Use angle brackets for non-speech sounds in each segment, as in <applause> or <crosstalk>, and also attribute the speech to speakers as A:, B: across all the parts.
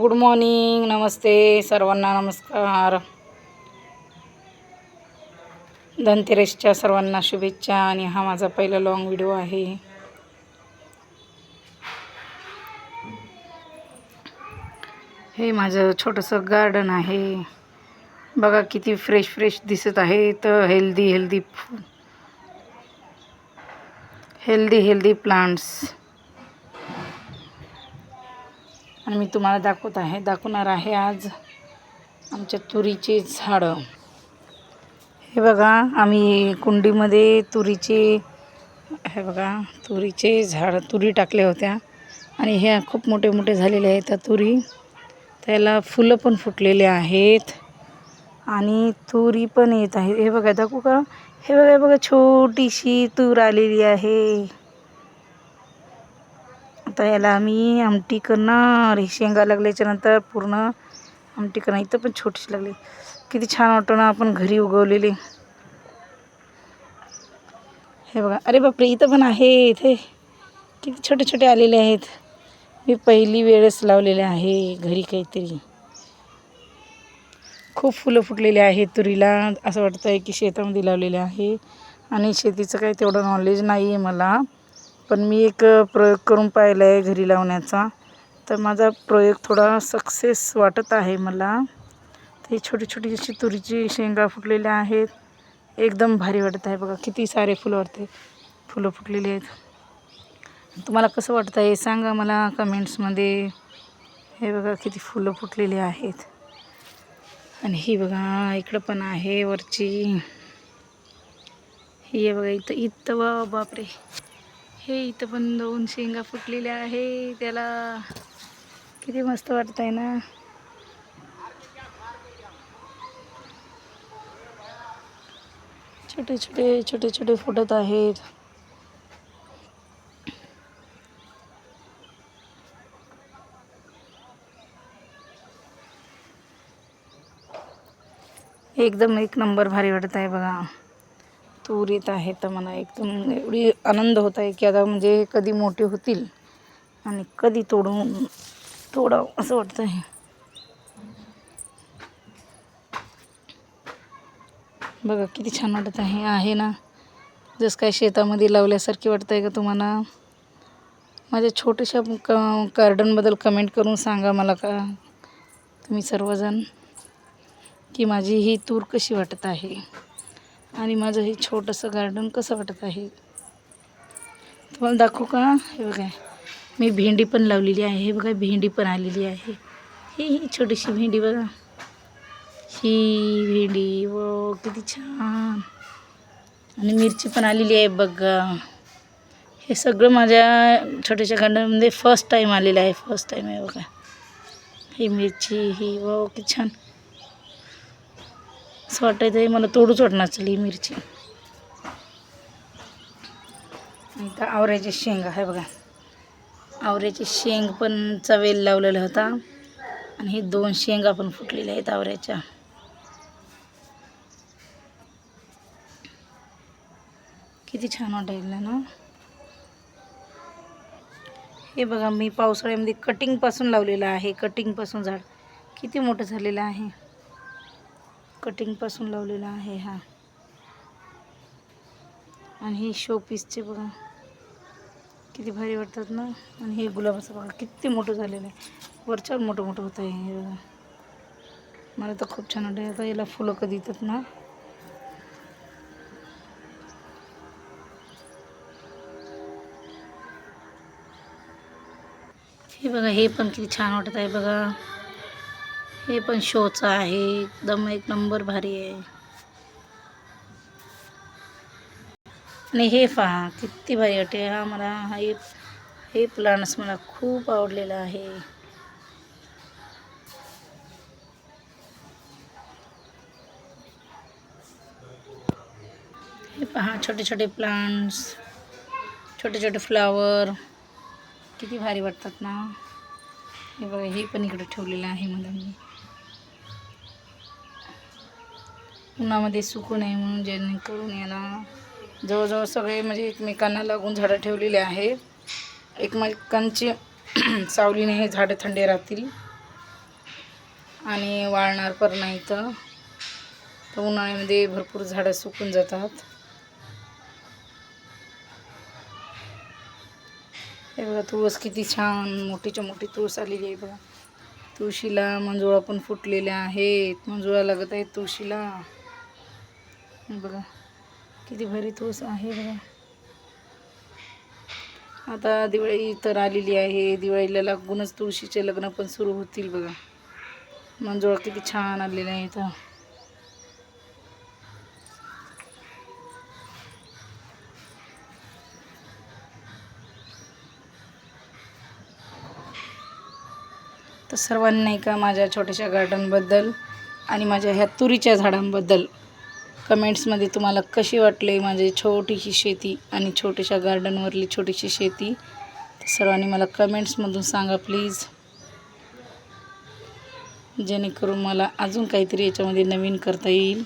A: Good morning नमस्ते सर्वांना नमस्कार. धनतेरसच्या सर्वांना शुभेच्छा आणि हा माझा पहिला लॉंग व्हिडिओ आहे. हे माझं छोटंसं गार्डन आहे. बघा किती फ्रेश फ्रेश दिसत आहे. तर healthy healthy healthy healthy plants आणि मी तुम्हाला दाखवत आहे दाखवणार आहे आज आमच्या तुरीचे झाडं. हे बघा आम्ही कुंडीमध्ये तुरीचे हे बघा तुरीचे झाड तुरी टाकल्या होत्या. आणि ह्या खूप मोठे मोठे झालेले आहेत त्या तुरी. त्याला फुलं पण फुटलेले आहेत. आणि तुरी पण येत आहे. हे बघा दाखवू का? हे बघा बघा छोटीशी तूर आलेली आहे. आता याला आम्ही आमटी करणार हे शेंगा लागल्याच्या नंतर पूर्ण आमटी करणार इथं पण छोटीशी लागली. किती छान वाटतं ना आपण घरी उगवलेले. हे बघा अरे बापरे इथं पण आहे इथे किती छोटे छोटे आलेले आहेत. मी पहिली वेळेस लावलेले आहे घरी काहीतरी. खूप फुलं फुटलेली आहेत तुरीला. असं वाटतं आहे की शेतामध्ये लावलेले आहे. आणि शेतीचं काही तेवढं नॉलेज नाही आहे मला. पण मी एक प्रयोग करून पाहिला आहे घरी लावण्याचा. तर माझा प्रयोग थोडा सक्सेस वाटत आहे मला. ते छोटी छोटी अशी तुरीची शेंगा फुटलेल्या आहेत. एकदम भारी वाटत आहे बघा किती सारे फुलं वाटते. फुलं फुटलेली आहेत. तुम्हाला कसं वाटतं आहे सांगा मला कमेंट्समध्ये. हे बघा किती फुलं फुटलेली आहेत. आणि ही बघा इकडं पण आहे वरची. ही आहे बघा इथं इथं वा बापरे. हे इथं पण दोन शेंगा फुटलेल्या आहे त्याला किती मस्त वाटत आहे ना. छोटे छोटे छोटे छोटे फुटत आहेत. एकदम एक नंबर भारी वाटत आहे बघा. तूर येत आहे तर मला एकदम एवढी आनंद होत आहे की आता म्हणजे कधी मोठे होतील आणि कधी तोडून तोडावं असं वाटतं आहे. बघा किती छान वाटत आहे. आहे ना? जसं काय शेतामध्ये लावल्यासारखी वाटतं आहे का तुम्हाला? माझ्या छोट्याशा क गार्डनबद्दल कमेंट करून सांगा मला का? तुम्ही सर्वजण की माझी ही तूर कशी वाटत आहे? आणि माझं हे छोटंसं गार्डन कसं वाटत आहे? तुम्हाला दाखवू का? हे बघा. मी भेंडी पण लावलेली आहे. हे बघा भेंडी पण आलेली आहे. ही ही छोटीशी भेंडी बघा. ही भेंडी व किती छान. आणि मिरची पण आलेली आहे बघा. हे सगळं माझ्या छोट्याशा गार्डनमध्ये फर्स्ट टाईम आलेलं आहे. फर्स्ट टाईम आहे बघा. ही मिरची ही व किती छान. असं वाटायचं आहे मला तोडूच वाटणार चली मिरची. आता आवऱ्याच्या शेंग आहे बघा. आवऱ्याची शेंग पण चवेल लावलेला होता. आणि हे दोन शेंगा पण फुटलेल्या आहेत आवऱ्याच्या. किती छान वाटायला ना. हे बघा मी पावसाळ्यामध्ये कटिंगपासून लावलेलं आहे. कटिंगपासून झाड किती मोठं झालेलं आहे. कटिंगपासून लावलेला आहे हा. आणि हे शो पीसचे बघा. किती भारी वाटतात ना? आणि हे गुलाबाचं बघा किती मोठं झालेलं आहे. वरच्यावर मोठं मोठं होतं आहे हे बघा. मला तर खूप छान वाटतं आता याला फुलं कधी येतात ना? हे बघा हे पण किती छान वाटत आहे बघा. हे पण शोचं आहे. एकदम एक नंबर भारी आहे. आणि हे पहा किती भारी वाटते. हा मला हा हे हे प्लांट्स मला खूप आवडलेला आहे. हे पहा छोटे छोटे प्लांट्स छोटे छोटे फ्लावर किती भारी वाटतात ना. हे बघा हे पण इकडे ठेवलेलं आहे मला मी. उन्हामध्ये सुकू नये म्हणून जेणेकरून याला जवळजवळ सगळे म्हणजे एकमेकांना लागून झाडं ठेवलेले आहे एकमेकांची <clears throat> सावलीने हे झाडं थंडे राहतील. आणि वाळणार पण नाही तर. तर उन्हाळ्यामध्ये भरपूर झाडं सुकून जातात. हे बघा तुळस किती छान मोठीच्या मोठी तुळस आलेली आहे बघा. तुळशीला मंजुळा पण फुटलेल्या आहेत. मंजुळा लागत आहेत तुळशीला. बघा किती भारी ऊस आहे बघा. आता दिवाळी तर आलेली आहे. दिवाळीला लागूनच तुळशीचे लग्न पण सुरू होतील बघा. मंजोळा किती छान आलेलं आहे तर सर्वांनी का माझ्या छोट्याशा गार्डनबद्दल आणि माझ्या ह्या तुरीच्या झाडांबद्दल कमेंट्समध्ये तुम्हाला कशी वाटली माझी छोटीशी शेती आणि छोट्याशा गार्डनवरली छोटीशी शेती? सर्वांनी मला कमेंट्समधून सांगा प्लीज जेणेकरून मला अजून काहीतरी याच्यामध्ये नवीन करता येईल.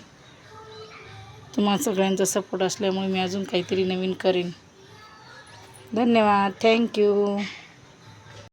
A: तुम्हाला सगळ्यांचा सपोर्ट असल्यामुळे मी अजून काहीतरी नवीन करेन. धन्यवाद. थँक्यू